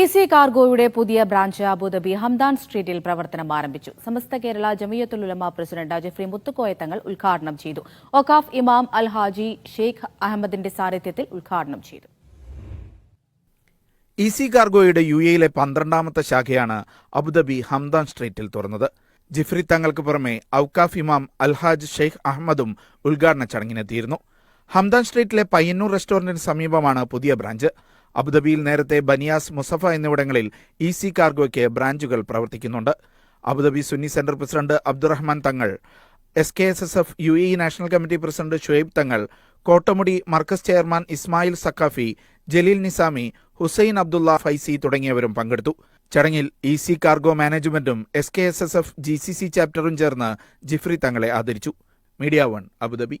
E C കാർഗോയുടെ പുതിയ branch Abu Dhabi Hamdan സ്ട്രീറ്റിൽ പ്രവർത്തനം ആരംഭിച്ചു. സമസ്ത കേരള ജമിയത്തുൽ ഉലമ പ്രസിഡന്റ് ജെഫ്രി മുത്തുക്കോയ തങ്ങൾ ഉദ്ഘാടനം ചെയ്തു. ഒക്കാഫ് ഇമാം അൽ ഹാജി ഷെയ്ഖ് അഹമ്മദിന്റെ സാന്നിധ്യത്തിൽ ഉദ്ഘാടനം ചെയ്തു. ഇ സി കാർഗോയുടെ യു എയിലെ പന്ത്രണ്ടാമത്തെ ശാഖയാണ് അബുദാബി ഹംദാൻ സ്ട്രീറ്റിൽ തുറന്നത്. ജിഫ്രി തങ്ങൾക്ക് പുറമെ ഔക്കാഫ് ഇമാം അൽഹാജ് ഷെയ്ഖ് അഹമ്മദും ഉദ്ഘാടന ചടങ്ങിനെത്തിയിരുന്നു. ഹംദാൻ സ്ട്രീറ്റിലെ പയ്യന്നൂർ റെസ്റ്റോറന്റിന് സമീപമാണ് പുതിയ ബ്രാഞ്ച്. അബുദാബിയിൽ നേരത്തെ ബനിയാസ് മുസഫ എന്നിവിടങ്ങളിൽ ഇ സി കാർഗോയ്ക്ക് ബ്രാഞ്ചുകൾ പ്രവർത്തിക്കുന്നുണ്ട്. Abu Dhabi Sunni centre president Abdurahman Thangal S K S S F U A national committee president Shuhaib Thangal Kottamudi Markaz chairman Ismail Saqafi Jaleel Nizami Hussain Abdullah Faizy തുടങ്ങിയവരും പങ്കെടുത്തു. ചടങ്ങിൽ E C cargo മാനേജ്മെന്റും S K S S F G C C ചാപ്റ്ററും ചേർന്ന് ജിഫ്രി തങ്ങളെ ആദരിച്ചു. Media one Abu Dhabi.